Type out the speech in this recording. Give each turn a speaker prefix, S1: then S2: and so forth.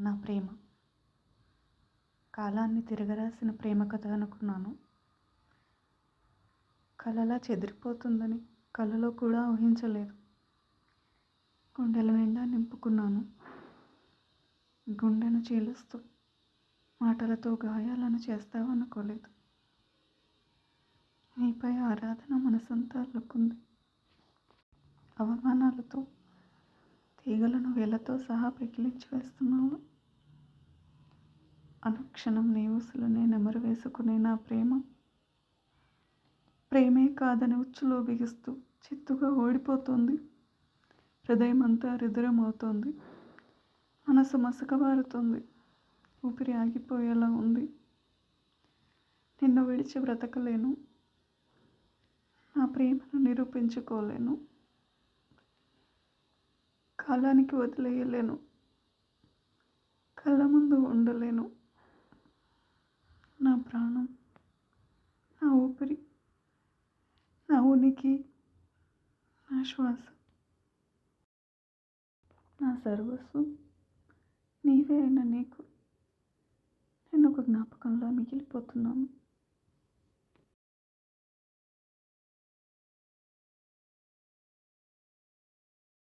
S1: నా ప్రేమ. కాలాన్ని తిరగరాసిన ప్రేమ కథ అనుకున్నాను. కలలా చెదిరిపోతుందని కలలో కూడా ఊహించలేదు. గుండెల నిండా నింపుకున్నాను. గుండెను చీలుస్తూ మాటలతో గాయాలను చేస్తావనుకోలేదు. నీపై ఆరాధన మనసంతా అల్లుకుంది. అవమానాలతో తీగలను వేలతో సహా పెకిలించి వేస్తున్నావు. అనుక్షణం నీ ఊసులనే నెమరు వేసుకునే నా ప్రేమ. ప్రేమే కాదని ఉచ్చులో బిగిస్తూ చిత్తుగా ఓడిపోతుంది. హృదయం అంతా రుదురమవుతోంది మనసు మసకబారుతుంది. ఊపిరి ఆగిపోయేలా ఉంది. నిన్ను విడిచి బ్రతకలేను. నా ప్రేమను నిరూపించుకోలేను. కాలానికి వదిలేయలేను. కళ్ళ ముందు ఉండలేను. నా ప్రాణం నా ఊపిరి నా ఉనికి నా శ్వాస నా సర్వస్వం నీవే అయిన నీకు.